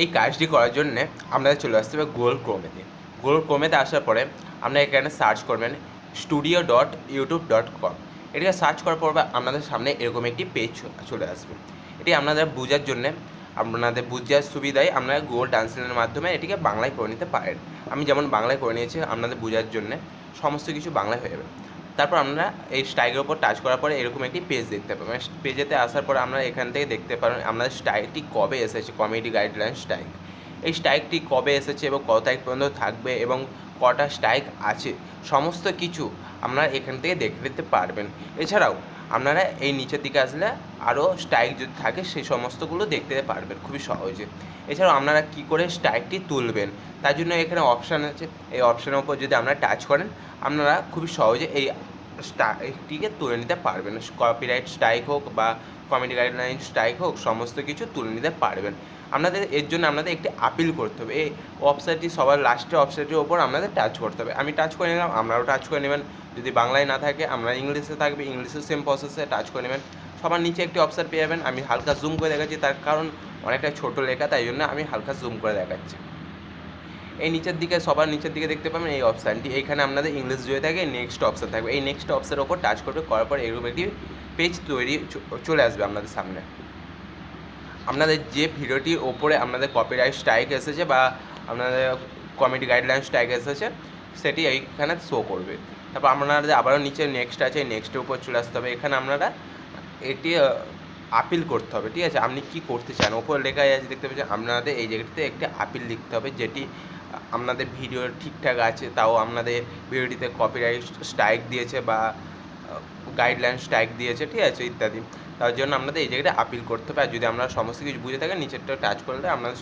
এই কাজটি করার জন্যে আপনাদের চলে আসতে হবে গুগল ক্রোমেতে গুগল ক্রোমেতে আসার পরে আপনারা এখানে সার্চ করবেন studio dot YouTube dot com এটিকে সার্চ করার পর আপনাদের সামনে এরকম একটি পেজ চলে আসবে। এটি আপনাদের বোঝার জন্যে, আপনাদের বুঝার সুবিধায় আপনারা গুগল ট্রান্সলেটের মাধ্যমে এটিকে বাংলায় করে নিতে পারেন। আমি যেমন বাংলায় করে নিয়েছি, আপনাদের বোঝার জন্যে সমস্ত কিছু বাংলায় হয়ে যাবে। তারপর আমরা এই স্টাইলের ওপর টাচ করার পরে এরকম একটি পেজ দেখতে পাবো। পেজেতে আসার পর আমরা এখান থেকে দেখতে পারবেন আমাদের স্টাইলটি কবে এসেছে কমেডি গাইডলাইন স্ট্রাইক এই স্ট্রাইকটি কবে এসেছে এবং কত তারিখ পর্যন্ত থাকবে এবং কটা স্ট্রাইক আছে, সমস্ত কিছু আপনারা এখান থেকে দেখে নিতে পারবেন। এছাড়াও আপনারা এই নিচের দিকে আসলে আরও স্ট্রাইক যদি থাকে সেই সমস্তগুলো দেখতে পারবেন খুবই সহজে। এছাড়াও আপনারা কী করে স্ট্রাইকটি তুলবেন, তার জন্য এখানে অপশান আছে। এই অপশানের উপর যদি আপনারা টাচ করেন, আপনারা খুবই সহজে এই স্ট্রাইকটিকে তুলে নিতে পারবেন। কপিরাইট স্ট্রাইক হোক বা কমেডি গাইডলাইন স্ট্রাইক হোক, সমস্ত কিছু তুলে নিতে পারবেন। আপনাদের, এর জন্য আপনাদের একটি আপিল করতে হবে। এই ওয়েবসাইটটি সবার লাস্টে ওয়েবসাইটের ওপর আপনাদের টাচ করতে হবে। আমি টাচ করে নিলাম আপনারাও টাচ করে নেবেন। যদি বাংলায় না থাকে, আমরা ইংলিশে থাকবে ইংলিশে সেম প্রসেসে টাচ করে নেবেন। সবার নিচে একটি অপশান পেয়ে যাবেন, আমি হালকা জুম করে দেখাচ্ছি, তার কারণ অনেকটা ছোটো লেখা, তাই জন্য আমি হালকা জুম করে দেখাচ্ছি। এই নিচের দিকে, সবার নিচের দিকে দেখতে পাবেন এই অপশানটি এইখানে আপনাদের ইংলিশ জুড়ে থাকে নেক্সট অপশান থাকবে। এই নেক্সট অপশানের ওপর টাচ করবে, করার পর এরকম একটি পেজ তৈরি চলে আসবে আপনাদের সামনে। আপনাদের যে ভিডিওটির ওপরে আপনাদের কপিরাইট স্ট্রাইক এসেছে বা আপনাদের কমেডি গাইডলাইন স্ট্রাইক এসেছে সেটি এইখানে শো করবে। তারপর আপনাদের আবারও নিচে নেক্সট আছে নেক্সটের উপর চলে আসতে হবে। এখানে আপনারা এটি আপিল করতে হবে, ঠিক আছে? আপনি কি করতে চান? ওপর লেখা আছে, দেখতে পাচ্ছেন, আপনাদের এই জায়গাটিতে একটি আপিল লিখতে হবে, যেটি আপনাদের ভিডিও ঠিকঠাক আছে, তাও আপনাদের ভিডিওটিতে কপিরাইট স্ট্রাইক দিয়েছে বা গাইডলাইন স্ট্রাইক দিয়েছে, ঠিক আছে, ইত্যাদি। তার জন্য আপনাদের এই জায়গাটা আপিল করতে হবে। আর যদি আপনারা সমস্ত কিছু বুঝে থাকেন নিচেরটা টাচ করলে আপনাদের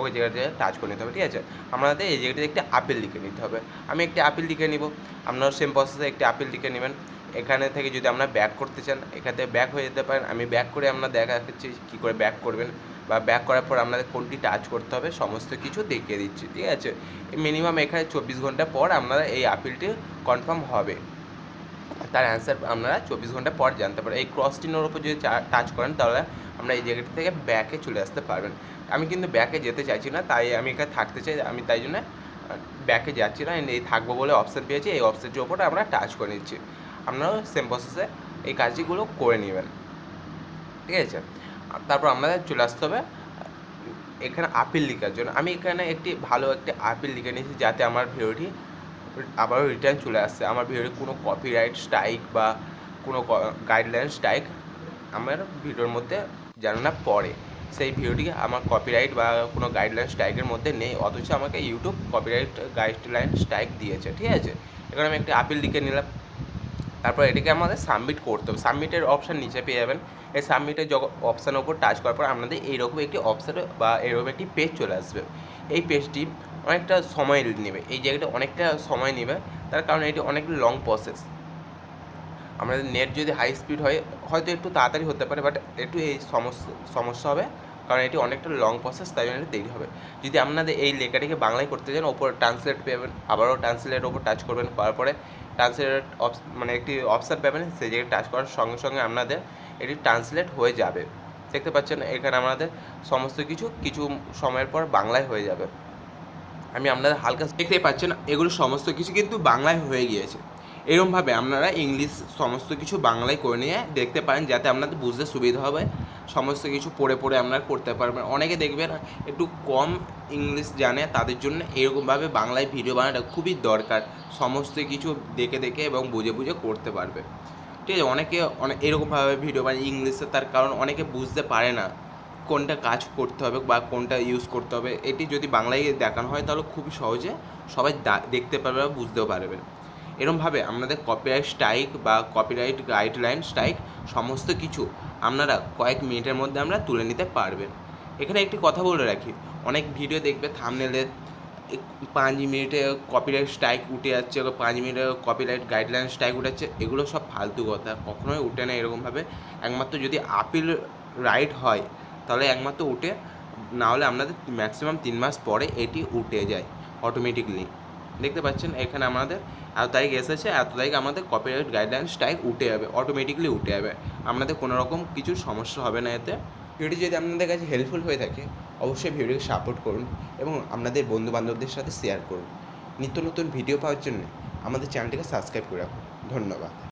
ওই জায়গাতে টাচ করে নিতে হবে, ঠিক আছে? আপনাদের এই জায়গাটাতে একটি আপেল লিখে নিতে হবে। আমি একটি আপেল লিখে নিব। আপনারা সেম প্রসেসে একটি আপেল লিখে নেবেন। এখানে থেকে যদি আপনারা ব্যাক করতে চান, এখান থেকে ব্যাক হয়ে যেতে পারেন। আমি ব্যাক করে আপনার দেখা যাচ্ছে কী করে ব্যাক করবেন। বা ব্যাক করার পর আপনাদের কোনটি টাচ করতে হবে, সমস্ত কিছু দেখিয়ে দিচ্ছি, ঠিক আছে? মিনিমাম এখানে চব্বিশ ঘণ্টা পর আপনারা এই আপিলটি কনফার্ম হবে। তার অ্যান্সার আপনারা চব্বিশ ঘণ্টা পর জানতে পারেন এই ক্রস চিহ্নের উপর যদি টাচ করেন, তাহলে আমরা এই জায়গাটি থেকে ব্যাকে চলে আসতে পারবেন। আমি কিন্তু ব্যাকে যেতে চাইছি না, তাই আমি এখানে থাকতে চাই, আমি তাই জন্য ব্যাকে যাচ্ছি না। এই থাকব বলে অপশান পেয়েছি, এই অপশানটির ওপরে আমরা টাচ করে নিচ্ছি। আপনারাও সেম প্রসেসে এই কাজগুলো করে নেবেন। ঠিক আছে? তারপর আমাদের চলে আসতে হবে, এখানে আপিল লিখার জন্য। আমি এখানে একটি ভালো একটি আপিল লিখে নিয়েছি, যাতে আমার ভিডিওটি আবারও রিটার্ন চলে আসছে। আমার ভিডিওতে কোনো কপিরাইট স্ট্রাইক বা কোনো গাইডলাইন স্ট্রাইক আমার ভিডিওর মধ্যে যেন না পড়ে। সেই ভিডিওটি আমার কপিরাইট বা কোনো গাইডলাইন স্ট্রাইকের মধ্যে নেই। অথচ আমাকে ইউটিউব কপিরাইট গাইডলাইন স্ট্রাইক দিয়েছে, ঠিক আছে? এখানে আমি একটি আপিল লিখে নিলাম। তারপর এটিকে আমাদের সাবমিট করতে হবে। সাবমিটের অপশান নিচে পেয়ে যাবেন। এই সাবমিটের যখন অপশানের উপর টাচ করার পর আপনাদের এইরকম একটি অপশান বা এরকম একটি পেজ চলে আসবে। এই পেজটি অনেকটা সময় নেবে। এই জায়গাটা অনেকটা সময় নেবে, তার কারণ এটি অনেক লং প্রসেস আমাদের নেট যদি হাই স্পিড হয়, হয়তো একটু তাড়াতাড়ি হতে পারে বাট একটু এই সমস্যা সমস্যা হবে, কারণ এটি অনেকটা লং প্রসেস তাই জন্য দেরি হবে। যদি আপনাদের এই লেখাটিকে বাংলায় করতে চান, ওপর ট্রান্সলেট পেবেন, আবারও ট্রান্সলেটের ওপর টাচ করবেন, করার পরে ট্রান্সলেট মানে একটি অপশান পাবেন, সেই জায়গায় টাচ করার সঙ্গে সঙ্গে আপনাদের এটি ট্রান্সলেট হয়ে যাবে। দেখতে পাচ্ছেন, এখানে আমাদের সমস্ত কিছু কিছু সময়ের পর বাংলায় হয়ে যাবে। আমি আপনাদের হালকা দেখতেই পাচ্ছেন, এগুলো সমস্ত কিছু কিন্তু বাংলায় হয়ে গিয়েছে। এরকমভাবে আপনারা ইংলিশ সমস্ত কিছু বাংলায় করে নিয়ে দেখতে পারেন, যাতে আপনাদের বুঝতে সুবিধা হবে। সমস্ত কিছু পড়ে পড়ে আপনারা করতে পারবেন। অনেকে দেখবেন একটু কম ইংলিশ জানে, তাদের জন্য এরকমভাবে বাংলায় ভিডিও বানানোটা খুবই দরকার। সমস্ত কিছু দেখে দেখে এবং বুঝে বুঝে করতে পারবে। ঠিক আছে, অনেকে অনেক এরকমভাবে ভিডিও বানায় ইংলিশে তার কারণ অনেকে বুঝতে পারে না। কোনটা কাজ করতে হবে বা কোনটা ইউজ করতে হবে, এটি যদি বাংলায় দেখানো হয় তাহলে খুবই সহজে সবাই দেখতে পারবে বা বুঝতেও পারবে। এরমভাবে আপনাদের কপিরাইট স্ট্রাইক বা কপিরাইট গাইডলাইন স্ট্রাইক সমস্ত কিছু আপনারা কয়েক মিনিটের মধ্যে আমরা তুলে নিতে পারবেন। এখানে একটি কথা বলে রাখি, অনেক ভিডিও দেখবে থামনেলে পাঁচ মিনিটে কপিরাইট স্ট্রাইক উঠে যাচ্ছে পাঁচ মিনিটে কপিরাইট গাইডলাইন স্ট্রাইক উঠেছে এগুলো সব ফালতু কথা, কখনোই উঠে না এরকমভাবে। একমাত্র যদি আপিল রাইট হয় তাহলে একমাত্র উঠে, নাহলে আপনাদের ম্যাক্সিমাম তিন মাস পরে এটি উঠে যায় অটোমেটিকলি দেখতে পাচ্ছেন এখানে আমাদের এত তারিখ এসেছে, এত তারিখ আমাদের কপিরাইট গাইডলাইন উঠে যাবে অটোমেটিকলি উঠে যাবে। আপনাদের কোনো রকম কিছু সমস্যা হবে না এতে। ভিডিওটি যদি আপনাদের কাছে হেল্পফুল হয়ে থাকে, অবশ্যই ভিডিওকে সাপোর্ট করুন এবং আপনাদের বন্ধু বান্ধবদের সাথে শেয়ার করুন। নিত্য নতুন ভিডিও পাওয়ার জন্য আমাদের চ্যানেলটিকে সাবস্ক্রাইব করে রাখুন। ধন্যবাদ।